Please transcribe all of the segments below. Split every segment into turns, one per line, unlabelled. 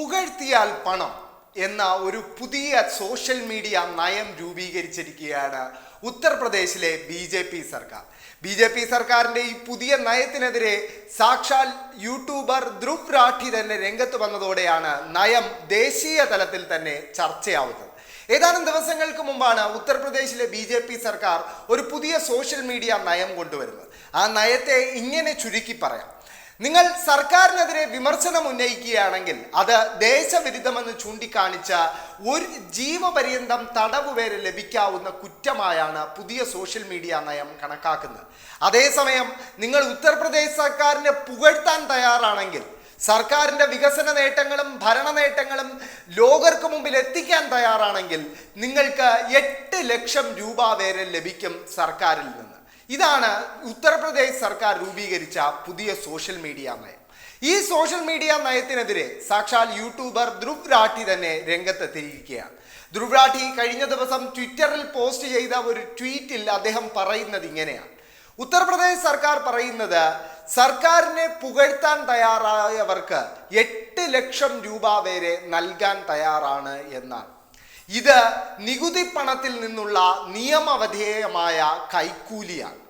പുകഴ്ത്തിയാൽ പണം എന്ന ഒരു പുതിയ സോഷ്യൽ മീഡിയ നയം രൂപീകരിച്ചിരിക്കുകയാണ് ഉത്തർപ്രദേശിലെ ബി ജെ പി സർക്കാർ. ബി ജെ പി സർക്കാരിന്റെ ഈ പുതിയ നയത്തിനെതിരെ സാക്ഷാൽ യൂട്യൂബർ ധ്രുവ് രാഠി തന്നെ രംഗത്ത് വന്നതോടെയാണ് നയം ദേശീയ തലത്തിൽ തന്നെ ചർച്ചയാവുന്നത്. ഏതാനും ദിവസങ്ങൾക്ക് മുമ്പാണ് ഉത്തർപ്രദേശിലെ ബി ജെ പി സർക്കാർ ഒരു പുതിയ സോഷ്യൽ മീഡിയ നയം കൊണ്ടുവരുന്നത്. ആ നയത്തെ ഇങ്ങനെ ചുരുക്കി പറയാം. നിങ്ങൾ സർക്കാരിനെതിരെ വിമർശനം ഉന്നയിക്കുകയാണെങ്കിൽ അത് ദേശവിരുദ്ധമെന്ന് ചൂണ്ടിക്കാണിച്ച ഒരു ജീവപര്യന്തം തടവ് ലഭിക്കാവുന്ന കുറ്റമായാണ് പുതിയ സോഷ്യൽ മീഡിയ നയം കണക്കാക്കുന്നത്. അതേസമയം നിങ്ങൾ ഉത്തർപ്രദേശ് സർക്കാരിനെ പുകഴ്ത്താൻ തയ്യാറാണെങ്കിൽ സർക്കാരിന്റെ വികസന നേട്ടങ്ങളും ഭരണ നേട്ടങ്ങളും ലോകർക്ക് മുമ്പിൽ എത്തിക്കാൻ തയ്യാറാണെങ്കിൽ നിങ്ങൾക്ക് എട്ട് ലക്ഷം രൂപ വരെ ലഭിക്കും സർക്കാരിൽ നിന്ന്. ഇതാണ് ഉത്തർപ്രദേശ് സർക്കാർ രൂപീകരിച്ച പുതിയ സോഷ്യൽ മീഡിയ നയം. ഈ സോഷ്യൽ മീഡിയ നയത്തിനെതിരെ സാക്ഷാൽ യൂട്യൂബർ ധ്രുവ് രാഠി തന്നെ രംഗത്തെത്തിയിരിക്കുകയാണ്. ധ്രുവ് രാഠി കഴിഞ്ഞ ദിവസം ട്വിറ്ററിൽ പോസ്റ്റ് ചെയ്ത ഒരു ട്വീറ്റിൽ അദ്ദേഹം പറയുന്നത് ഇങ്ങനെയാണ്. ഉത്തർപ്രദേശ് സർക്കാർ പറയുന്നത് സർക്കാരിനെ പുകഴ്ത്താൻ തയ്യാറായവർക്ക് എട്ട് ലക്ഷം രൂപ വരെ നൽകാൻ തയ്യാറാണ് എന്നാണ്. ഇത് നികുതി പണത്തിൽ നിന്നുള്ള നിയമവിധേയമായ കൈക്കൂലിയാണ്.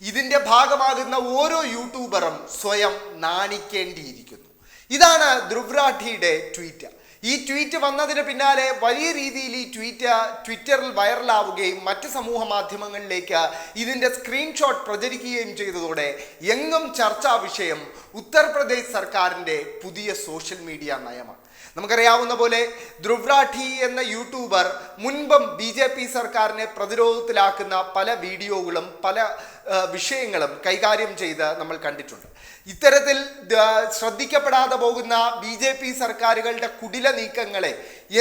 ഇതിന്റെ ഭാഗമാകുന്ന ഓരോ യൂട്യൂബറും സ്വയം നാണിക്കേണ്ടിയിരിക്കുന്നു. ഇതാണ് ധ്രുവ്രാഠിയുടെ ട്വീറ്റ്. ഈ ട്വീറ്റ് വന്നതിന് പിന്നാലെ വലിയ രീതിയിൽ ഈ ട്വീറ്റ് ട്വിറ്ററിൽ വൈറലാവുകയും മറ്റ് സമൂഹ മാധ്യമങ്ങളിലേക്ക് ഇതിന്റെ സ്ക്രീൻഷോട്ട് പ്രചരിക്കുകയും ചെയ്തതോടെ എങ്ങും ചർച്ചാ വിഷയം ഉത്തർപ്രദേശ് സർക്കാരിന്റെ പുതിയ സോഷ്യൽ മീഡിയ നയമാണ്. നമുക്കറിയാവുന്ന പോലെ ധ്രുവ്രാഠി എന്ന യൂട്യൂബർ മുൻപും ബി ജെ പി സർക്കാരിനെ പ്രതിരോധത്തിലാക്കുന്ന പല വീഡിയോകളും പല വിഷയങ്ങളും കൈകാര്യം ചെയ്ത് നമ്മൾ കണ്ടിട്ടുണ്ട്. ഇത്തരത്തിൽ ശ്രദ്ധിക്കപ്പെടാതെ പോകുന്ന ബി ജെ പി സർക്കാരുകളുടെ കുടില നീക്കങ്ങളെ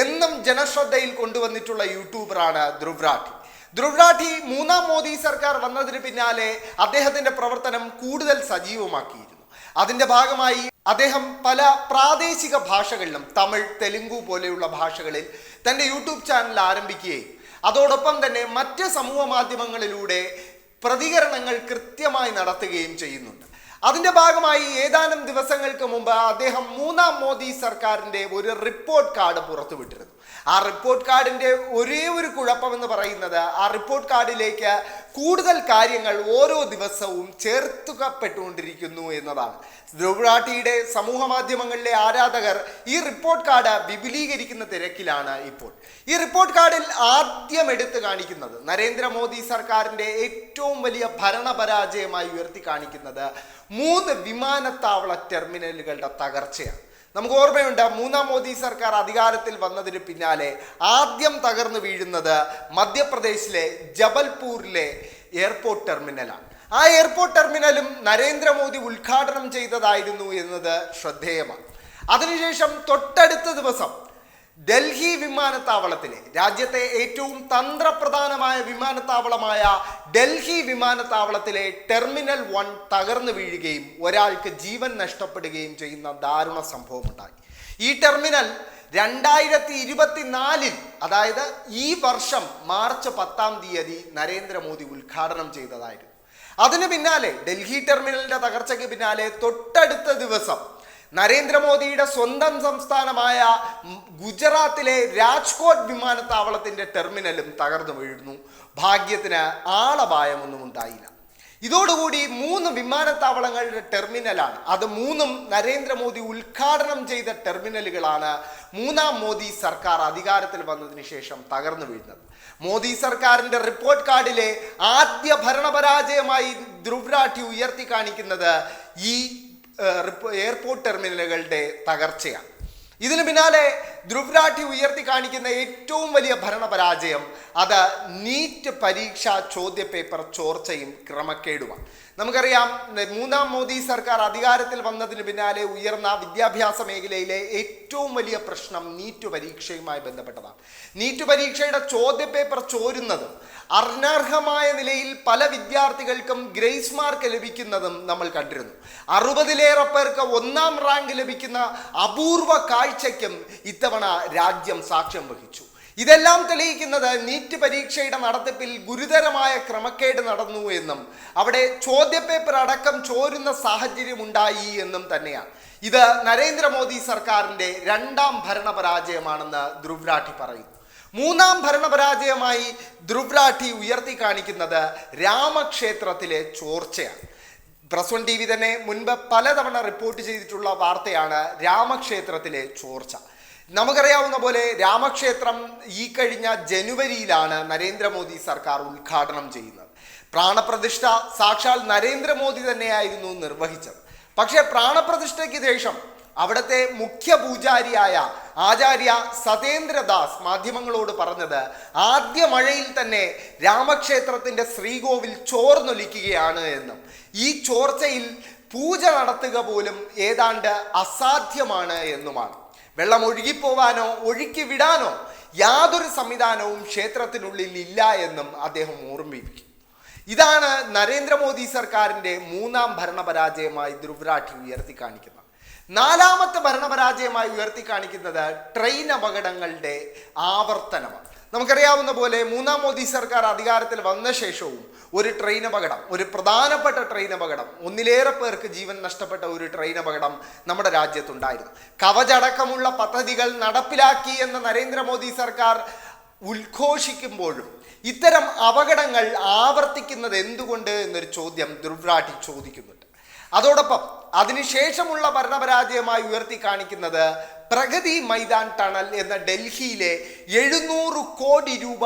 എന്നും ജനശ്രദ്ധയിൽ കൊണ്ടുവന്നിട്ടുള്ള യൂട്യൂബറാണ് ധ്രുവ്രാഠി. ധ്രുവ്രാഠി മൂന്നാം മോദി സർക്കാർ വന്നതിന് പിന്നാലെ അദ്ദേഹത്തിന്റെ പ്രവർത്തനം കൂടുതൽ സജീവമാക്കിയിരുന്നു. അതിന്റെ ഭാഗമായി അദ്ദേഹം പല പ്രാദേശിക ഭാഷകളിലും തമിഴ് തെലുങ്കു പോലെയുള്ള ഭാഷകളിൽ തന്റെ യൂട്യൂബ് ചാനൽ ആരംഭിക്കുകയും അതോടൊപ്പം തന്നെ മറ്റ് സമൂഹ മാധ്യമങ്ങളിലൂടെ പ്രതികരണങ്ങൾ കൃത്യമായി നടത്തുകയും ചെയ്യുന്നുണ്ട്. അതിന്റെ ഭാഗമായി ഏതാനും ദിവസങ്ങൾക്ക് മുമ്പ് അദ്ദേഹം മൂന്നാം മോദി സർക്കാരിന്റെ ഒരു റിപ്പോർട്ട് കാർഡ് പുറത്തുവിട്ടിരുന്നു. ആ റിപ്പോർട്ട് കാർഡിന്റെ ഒരേ ഒരു കുഴപ്പമെന്ന് പറയുന്നത് ആ റിപ്പോർട്ട് കാർഡിലേക്ക് കൂടുതൽ കാര്യങ്ങൾ ഓരോ ദിവസവും ചേർത്തുകപ്പെട്ടുകൊണ്ടിരിക്കുന്നു എന്നതാണ്. ദ്രൗഡാട്ടിയുടെ സമൂഹ മാധ്യമങ്ങളിലെ ആരാധകർ ഈ റിപ്പോർട്ട് കാർഡ് വിപുലീകരിക്കുന്ന തിരക്കിലാണ് ഇപ്പോൾ. ഈ റിപ്പോർട്ട് കാർഡിൽ ആദ്യം എടുത്തു കാണിക്കുന്നത് നരേന്ദ്രമോദി സർക്കാരിന്റെ ഏറ്റവും വലിയ ഭരണപരാജയമായി ഉയർത്തി കാണിക്കുന്നത് മൂന്ന് വിമാനത്താവള ടെർമിനലുകളുടെ തകർച്ചയാണ്. നമുക്ക് ഓർമ്മയുണ്ട് മൂന്നാം മോദി സർക്കാർ അധികാരത്തിൽ വന്നതിന് പിന്നാലെ ആദ്യം തകർന്നു വീഴുന്നത് മധ്യപ്രദേശിലെ ജബൽപൂരിലെ എയർപോർട്ട് ടെർമിനലാണ്. ആ എയർപോർട്ട് ടെർമിനലും നരേന്ദ്രമോദി ഉദ്ഘാടനം ചെയ്തതായിരുന്നു എന്നത് ശ്രദ്ധേയമാണ്. അതിനുശേഷം തൊട്ടടുത്ത ദിവസം ഡൽഹി വിമാനത്താവളത്തിലെ രാജ്യത്തെ ഏറ്റവും തന്ത്രപ്രധാനമായ വിമാനത്താവളമായ ഡൽഹി വിമാനത്താവളത്തിലെ ടെർമിനൽ വൺ തകർന്നു വീഴുകയും ഒരാൾക്ക് ജീവൻ നഷ്ടപ്പെടുകയും ചെയ്യുന്ന ദാരുണ സംഭവമുണ്ടായി. ഈ ടെർമിനൽ രണ്ടായിരത്തി ഇരുപത്തിനാലിൽ അതായത് ഈ വർഷം മാർച്ച് പത്താം തീയതി നരേന്ദ്രമോദി ഉദ്ഘാടനം ചെയ്തതായിരുന്നു. അതിനു പിന്നാലെ ഡൽഹി ടെർമിനലിന്റെ തകർച്ചയ്ക്ക് പിന്നാലെ തൊട്ടടുത്ത ദിവസം നരേന്ദ്രമോദിയുടെ സ്വന്തം സംസ്ഥാനമായ ഗുജറാത്തിലെ രാജ്കോട്ട് വിമാനത്താവളത്തിന്റെ ടെർമിനലും തകർന്നു വീഴുന്നു. ഭാഗ്യത്തിന് ആളപായമൊന്നും ഉണ്ടായില്ല. ഇതോടുകൂടി മൂന്ന് വിമാനത്താവളങ്ങളുടെ ടെർമിനലാണ്. അത് മൂന്നും നരേന്ദ്രമോദി ഉദ്ഘാടനം ചെയ്ത ടെർമിനലുകളാണ് മൂന്നാം മോദി സർക്കാർ അധികാരത്തിൽ വന്നതിന് ശേഷം തകർന്നു വീഴുന്നത്. മോദി സർക്കാരിന്റെ റിപ്പോർട്ട് കാർഡിലെ ആദ്യ ഭരണപരാജയമായി ധ്രുവ്രാഠി ഉയർത്തി കാണിക്കുന്നത് ഈ എയർപോർട്ട് ടെർമിനലുകളുടെ തകർച്ചയാണ്. ഇതിന് പിന്നാലെ ധ്രുവരാഠി ഉയർത്തി കാണിക്കുന്ന ഏറ്റവും വലിയ ഭരണപരാജയം അത് നീറ്റ് പരീക്ഷാ ചോദ്യപേപ്പർ ചോർച്ചയും ക്രമക്കേടുമാണ്. നമുക്കറിയാം മൂന്നാം മോദി സർക്കാർ അധികാരത്തിൽ വന്നതിന് പിന്നാലെ ഉയർന്ന വിദ്യാഭ്യാസ മേഖലയിലെ ഏറ്റവും വലിയ പ്രശ്നം നീറ്റ് പരീക്ഷയുമായി ബന്ധപ്പെട്ടതാണ്. നീറ്റ് പരീക്ഷയുടെ ചോദ്യപേപ്പർ ചോരുന്നത് അനർഹമായ നിലയിൽ പല വിദ്യാർത്ഥികൾക്കും ഗ്രേസ് മാർക്ക് ലഭിക്കുന്നതും നമ്മൾ കണ്ടിരുന്നു. അറുപതിലേറെ പേർക്ക് ഒന്നാം റാങ്ക് ലഭിക്കുന്ന അപൂർവ കാഴ്ചയ്ക്കും ഇത്തവണ രാജ്യം സാക്ഷ്യം വഹിച്ചു. ഇതെല്ലാം തെളിയിക്കുന്നത് നീറ്റ് പരീക്ഷയുടെ നടത്തിപ്പിൽ ഗുരുതരമായ ക്രമക്കേട് നടന്നു എന്നും അവിടെ ചോദ്യപേപ്പർ അടക്കം ചോരുന്ന സാഹചര്യം ഉണ്ടായി എന്നും തന്നെയാണ്. ഇത് നരേന്ദ്രമോദി സർക്കാരിന്റെ രണ്ടാം ഭരണപരാജയമാണെന്ന് ധ്രുവ്രാഠി പറയുന്നു. മൂന്നാം ഭരണപരാജയമായി ധ്രുവ്രാഠി ഉയർത്തി കാണിക്കുന്നത് രാമക്ഷേത്രത്തിലെ ചോർച്ചയാണ്. പ്രസ് വൺ ടി വി തന്നെ മുൻപ് പലതവണ റിപ്പോർട്ട് ചെയ്തിട്ടുള്ള വാർത്തയാണ് രാമക്ഷേത്രത്തിലെ ചോർച്ച. നമുക്കറിയാവുന്ന പോലെ രാമക്ഷേത്രം ഈ കഴിഞ്ഞ ജനുവരിയിലാണ് നരേന്ദ്രമോദി സർക്കാർ ഉദ്ഘാടനം ചെയ്യുന്നത്. പ്രാണപ്രതിഷ്ഠ സാക്ഷാൽ നരേന്ദ്രമോദി തന്നെയായിരുന്നു നിർവഹിച്ചത്. പക്ഷേ പ്രാണപ്രതിഷ്ഠയ്ക്ക് ശേഷം അവിടുത്തെ മുഖ്യ പൂജാരിയായ ആചാര്യ സതേന്ദ്രദാസ് മാധ്യമങ്ങളോട് പറഞ്ഞത് ആദ്യ മഴയിൽ തന്നെ രാമക്ഷേത്രത്തിന്റെ ശ്രീകോവിൽ ചോർന്നൊലിക്കുകയാണ് എന്നും. ഈ ചോർച്ചയിൽ പൂജ നടത്തുക പോലും ഏതാണ്ട് അസാധ്യമാണ് എന്നുമാണ്. വെള്ളം ഒഴുകിപ്പോവാനോ ഒഴുക്കി വിടാനോ യാതൊരു സംവിധാനവും ക്ഷേത്രത്തിനുള്ളിൽ ഇല്ല എന്നും അദ്ദേഹം ഓർമ്മിപ്പിക്കും. ഇതാണ് നരേന്ദ്രമോദി സർക്കാരിന്റെ മൂന്നാം ഭരണപരാജയമായി ധ്രുവരാഠി ഉയർത്തി കാണിക്കുന്നത്. നാലാമത്തെ ഭരണപരാജയമായി ഉയർത്തി കാണിക്കുന്നത് ട്രെയിൻ അപകടങ്ങളുടെ ആവർത്തനമാണ്. നമുക്കറിയാവുന്ന പോലെ മൂന്നാം മോദി സർക്കാർ അധികാരത്തിൽ വന്ന ശേഷവും ഒരു ട്രെയിൻ അപകടം ഒരു പ്രധാനപ്പെട്ട ട്രെയിൻ അപകടം ഒന്നിലേറെ പേർക്ക് ജീവൻ നഷ്ടപ്പെട്ട ഒരു ട്രെയിൻ അപകടം നമ്മുടെ രാജ്യത്തുണ്ടായിരുന്നു. കവചടക്കമുള്ള പദ്ധതികൾ നടപ്പിലാക്കി എന്ന നരേന്ദ്രമോദി സർക്കാർ ഉദ്ഘോഷിക്കുമ്പോഴും ഇത്തരം അപകടങ്ങൾ ആവർത്തിക്കുന്നത് എന്തുകൊണ്ട് എന്നൊരു ചോദ്യം ദുർവ്രാട്ടി ചോദിക്കുന്നുണ്ട്. അതോടൊപ്പം അതിനുശേഷമുള്ള ഭരണപരാജയമായി ഉയർത്തി കാണിക്കുന്നത് പ്രഗതി മൈതാൻ ടണൽ എന്ന ഡൽഹിയിലെ എഴുന്നൂറ് കോടി രൂപ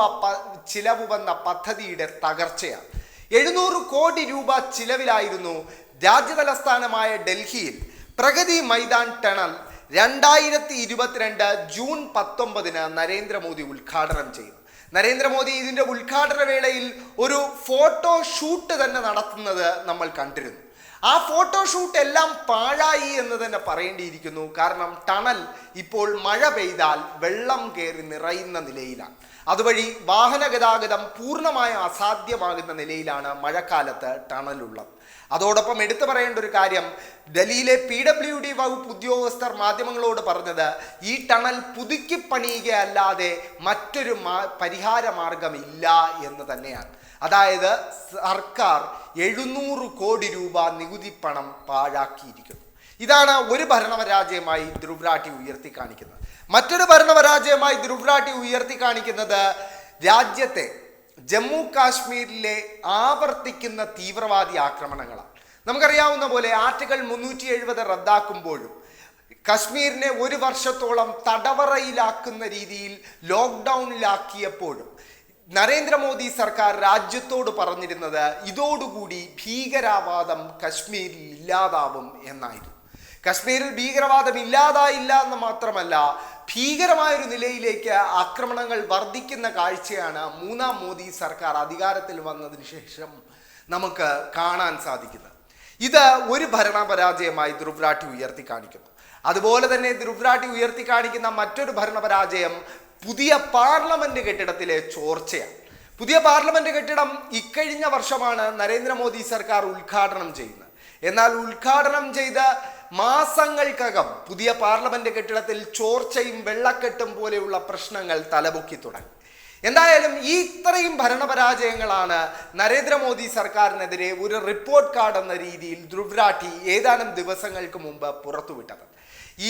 ചിലവ് വന്ന പദ്ധതിയുടെ തകർച്ചയാണ്. എഴുന്നൂറ് കോടി രൂപ ചിലവിലായിരുന്നു രാജ്യതലസ്ഥാനമായ ഡൽഹിയിൽ. പ്രഗതി മൈതാൻ ടണൽ രണ്ടായിരത്തി ഇരുപത്തിരണ്ട് ജൂൺ പത്തൊമ്പതിന് നരേന്ദ്രമോദി ഉദ്ഘാടനം ചെയ്തു. നരേന്ദ്രമോദി ഇതിന്റെ ഉദ്ഘാടന വേളയിൽ ഒരു ഫോട്ടോ ഷൂട്ട് തന്നെ നടത്തുന്നത് നമ്മൾ കണ്ടിരുന്നു. ആ ഫോട്ടോഷൂട്ട് എല്ലാം പാഴായി എന്ന് തന്നെ പറയേണ്ടിയിരിക്കുന്നു. കാരണം ടണൽ ഇപ്പോൾ മഴ പെയ്താൽ വെള്ളം കയറി നിറയുന്ന നിലയിലാണ്. അതുവഴി വാഹന ഗതാഗതം പൂർണമായും അസാധ്യമാകുന്ന നിലയിലാണ് മഴക്കാലത്ത് ടണലുള്ളത്. അതോടൊപ്പം എടുത്തു പറയേണ്ട ഒരു കാര്യം ഡൽഹിയിലെ പി ഡബ്ല്യു ഡി വകുപ്പ് ഉദ്യോഗസ്ഥർ മാധ്യമങ്ങളോട് പറഞ്ഞത് ഈ ടണൽ പുതുക്കി പണിയുകയല്ലാതെ മറ്റൊരു മാ- പരിഹാര മാർഗമില്ല എന്ന് തന്നെയാണ്. അതായത് സർക്കാർ എഴുന്നൂറ് കോടി രൂപ നികുതി പണം പാഴാക്കിയിരിക്കുന്നു. ഇതാണ് ഒരു ഭരണപരാജയമായി ധ്രുവ്രാട്ടി ഉയർത്തി കാണിക്കുന്നത് മറ്റൊരു ഭരണപരാജയമായി ധ്രുവ്രാട്ടി ഉയർത്തി കാണിക്കുന്നത് രാജ്യത്തെ ജമ്മു കാശ്മീരിലെ ആവർത്തിക്കുന്ന തീവ്രവാദി ആക്രമണങ്ങളാണ്. നമുക്കറിയാവുന്ന പോലെ ആർട്ടിക്കിൾ മുന്നൂറ്റി എഴുപത് റദ്ദാക്കുമ്പോഴും കശ്മീരിനെ ഒരു വർഷത്തോളം തടവറയിലാക്കുന്ന രീതിയിൽ ലോക്ക്ഡൗണിലാക്കിയപ്പോഴും നരേന്ദ്രമോദി സർക്കാർ രാജ്യത്തോട് പറഞ്ഞിരുന്നത് ഇതോടുകൂടി ഭീകരാവാദം കശ്മീരിൽ ഇല്ലാതാവും എന്നായിരുന്നു. കശ്മീരിൽ ഭീകരവാദം ഇല്ലാതായില്ല എന്ന് മാത്രമല്ല ഭീകരമായൊരു നിലയിലേക്ക് ആക്രമണങ്ങൾ വർദ്ധിക്കുന്ന കാഴ്ചയാണ് മൂന്നാം മോദി സർക്കാർ അധികാരത്തിൽ വന്നതിന് ശേഷം നമുക്ക് കാണാൻ സാധിക്കുന്നത്. ഇത് ഒരു ഭരണപരാജയമായി ധ്രുവ്രാട്ടി ഉയർത്തി കാണിക്കുന്നു. അതുപോലെ തന്നെ ധ്രുവ്രാട്ടി ഉയർത്തി കാണിക്കുന്ന മറ്റൊരു ഭരണപരാജയം പുതിയ പാർലമെന്റ് കെട്ടിടത്തിലെ ചോർച്ചയാണ്. പുതിയ പാർലമെന്റ് കെട്ടിടം ഇക്കഴിഞ്ഞ വർഷമാണ് നരേന്ദ്രമോദി സർക്കാർ ഉദ്ഘാടനം ചെയ്യുന്നത്. എന്നാൽ ഉദ്ഘാടനം ചെയ്ത മാസങ്ങൾക്കകം പുതിയ പാർലമെന്റ് കെട്ടിടത്തിൽ ചോർച്ചയും വെള്ളക്കെട്ടും പോലെയുള്ള പ്രശ്നങ്ങൾ തലപൊക്കി തുടങ്ങി. എന്തായാലും ഈ ഇത്രയും ഭരണപരാജയങ്ങളാണ് നരേന്ദ്രമോദി സർക്കാരിനെതിരെ ഒരു റിപ്പോർട്ട് കാർഡ് എന്ന രീതിയിൽ ധ്രുവ്രാഠി ഏതാനും ദിവസങ്ങൾക്ക് മുമ്പ് പുറത്തുവിട്ടത്.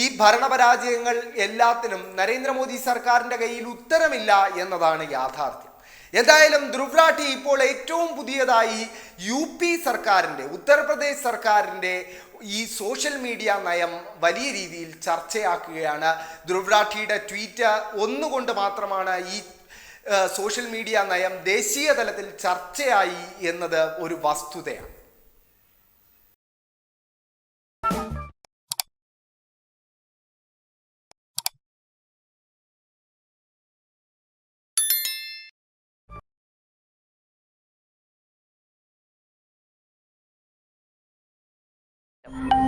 ഈ ഭരണപരാജയങ്ങൾ എല്ലാത്തിനും നരേന്ദ്രമോദി സർക്കാരിന്റെ കയ്യിൽ ഉത്തരമില്ല എന്നതാണ് യാഥാർത്ഥ്യം. എന്തായാലും ധ്രുവ്രാഠി ഇപ്പോൾ ഏറ്റവും പുതിയതായി യു പി സർക്കാരിന്റെ ഉത്തർപ്രദേശ് സർക്കാരിന്റെ ഈ സോഷ്യൽ മീഡിയ നയം വലിയ രീതിയിൽ ചർച്ചയാക്കുകയാണ്. ധ്രുവ്രാഠിയുടെ ട്വീറ്റ് ഒന്നുകൊണ്ട് മാത്രമാണ് ഈ സോഷ്യൽ മീഡിയ നയം ദേശീയ തലത്തിൽ ചർച്ചയായി എന്നത് ഒരു വസ്തുതയാണ്. Yep.